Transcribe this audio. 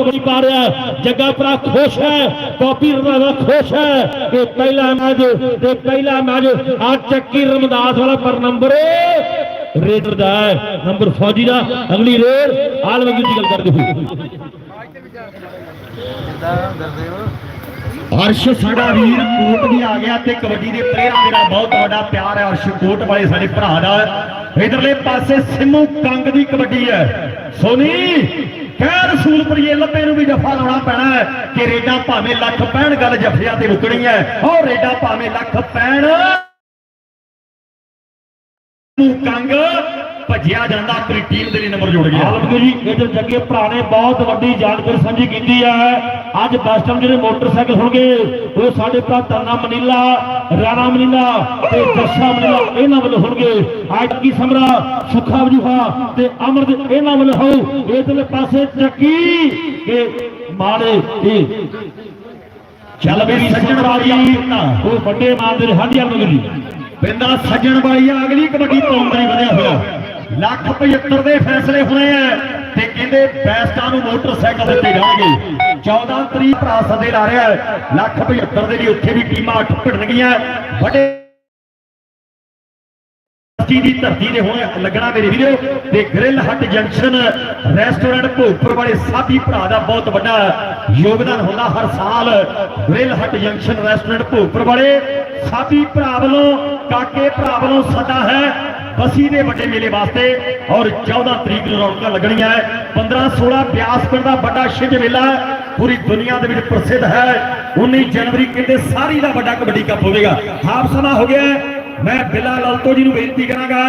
ਕਬੱਡੀ ਪਾ ਰਿਹਾ। ਹੈ। ਜੱਗਾ ਭਰਾ ਖੁਸ਼ ਹੈ ਕਾਪੀ ਰੰਧਾਵਾ ਖੁਸ਼ ਹੈ। ਕਿ ਪਹਿਲਾ ਮੈਚ ਤੇ ਪਹਿਲਾ ਮੈਚ ਆ ਚੱਕੀ ਰਮਦਾਸ ਵਾਲਾ ਪਰ ਨੰਬਰ ਰੇਡਰ ਦਾ ਨੰਬਰ ਫੌਜੀ ਦਾ। ਅਗਲੀ ਰੇਡ ਆਲਮਗੀਰ ਦੀ ਗੱਲ ਕਰਦੇ ਹੋਏ। ਅਰਸ਼ ਸਾਡਾ ਵੀਰ ਕੋਟ ਵੀ ਆ ਗਿਆ ਤੇ ਕਬੱਡੀ ਦੇ ਪਲੇਅਰਾਂ ਮੇਰਾ ਬਹੁਤ ਵੱਡਾ ਪਿਆਰ ਹੈ ਅਰਸ਼ ਕੋਟ ਵਾਲੇ, ਸਾਡੇ ਭਰਾ ਦਾ। ਇਧਰਲੇ ਪਾਸੇ ਸਿੰਮੂ ਕੰਗ ਦੀ ਕਬੱਡੀ ਹੈ। ਸੋਨੀ ਕਹਿ ਰਸੂਲਪੁਰੀਏ ਲੱਭੇ ਨੂੰ ਵੀ ਜਫਾ ਲਾਉਣਾ ਪੈਣਾ ਹੈ ਕਿ ਰੇਡਾ ਭਾਵੇਂ ਲੱਖ ਪੈਣ, ਗੱਲ ਜਫਿਆਂ ਤੇ ਰੁਕਣੀ ਹੈ। ਉਹ ਰੇਡਾ ਭਾਵੇਂ ਲੱਖ ਪੈਣ, ਨੂੰ ਕੰਗ ਭੱਜਿਆ ਜਾਂਦਾ ਆਪਣੀ ਟੀਮ ਦੇ ਲਈ ਨੰਬਰ ਜੋੜ ਗਿਆ। ਆਲਮਗੀਰ ਜੀ ਇਧਰ ਜੱਗੇ ਭਰਾ ਨੇ ਬਹੁਤ ਵੱਡੀ ਜਾਣਕਾਰੀ ਸਾਂਝੀ ਕੀਤੀ ਹੈ। ਅੱਜ ਬਸ ਟਾਈਮ ਜਿਹੜੇ ਮੋਟਰਸਾਈਕਲ ਹੋਣਗੇ ਉਹ ਸਾਡੇ ਭਰਾ ਤਰਨਾ ਮਨੀਲਾ ਰਾਣਾ ਮਨੀਲਾ ਤੇ ਜੱਸਾ ਮਨੀਲਾ ਇਹਨਾਂ ਵੱਲੋਂ ਹੋਣਗੇ। ਅੱਜ ਕੀ ਸਮਰਾ ਸੁਖਾ ਵਜੂਹਾ ਤੇ ਅਮਰਦ ਇਹਨਾਂ ਵੱਲੋਂ ਹੋ ਇਧਰਲੇ ਪਾਸੇ ਚੱਕੀ ਕਿ ਮਾੜੇ ਇਹ ਚੱਲ ਵੀ ਸੱਜਣ ਵਾਲੀ ਉਹ ਵੱਡੇ ਮਾਰਦੇ ਹਾਂਜੀ ਆਲਮਗੀਰ ਜੀ ਪਿੰਡਾ ਸੱਜਣ ਵਾਲੀਆ ਅਗਲੀ ਕਬੱਡੀ ਪਾਉਣ ਲਈ ਵਧਿਆ ਹੋਇਆ। ਲੱਖ 75 ਦੇ ਫੈਸਲੇ ਹੋਣੇ ਆ। ਤੇ ਕਹਿੰਦੇ ਬੈਸਟਾਂ ਨੂੰ ਮੋਟਰਸਾਈਕਲ ਦਿੱਤੇ ਜਾਣਗੇ 14 ਤਰੀਕ ਭਰਾ ਸਦੇ ਲਾ ਰਿਹਾ ਹੈ। ਲੱਖ 75 ਦੇ ਲਈ ਉੱਥੇ ਵੀ ਟੀਮਾਂ ਅੱਠ ਵੱਡੇ ਧਰਤੀ ਦੀ ਧਰਤੀ ਦੇ ਹੋਏ ਲੱਗਣਾ ਮੇਰੇ ਵੀਰੋ। ਤੇ grill hut junction, restaurant Bhogpur ਵਾਲੇ ਸਾਥੀ ਭਰਾ ਦਾ ਬਹੁਤ ਵੱਡਾ ਯੋਗਦਾਨ ਹੁੰਦਾ ਹਰ ਸਾਲ। Grill hut junction, restaurant Bhogpur ਵਾਲੇ ਸਾਥੀ ਭਰਾ ਵੱਲੋਂ, ਕਾਕੇ ਭਰਾ ਵੱਲੋਂ ਸੱਦਾ ਹੈ। ਬਸੀ ਦੇ ਵੱਡੇ ਮੇਲੇ ਵਾਸਤੇ ਔਰ 14 ਤਰੀਕ ਨੂੰ ਰੌਣਕਾਂ ਲੱਗਣੀਆਂ ਹੈ 15 16 ਬਿਆਸ ਪਿੰਡ ਦਾ ਵੱਡਾ ਛਿੰਝ ਮੇਲਾ ਪੂਰੀ ਦੁਨੀਆ ਦੇ ਵਿੱਚ ਪ੍ਰਸਿੱਧ ਹੈ। 19 ਜਨਵਰੀ ਕਹਿੰਦੇ ਸਾਰੀ ਦਾ ਵੱਡਾ ਕਬੱਡੀ ਕੱਪ ਹੋਵੇਗਾ। ਹਾਫ ਸਮਾਂ ਹੋ ਗਿਆ ਮੈਂ ਬਿਲਾ ਲਲਤੋ ਜੀ ਨੂੰ ਬੇਨਤੀ ਕਰਾਂਗਾ।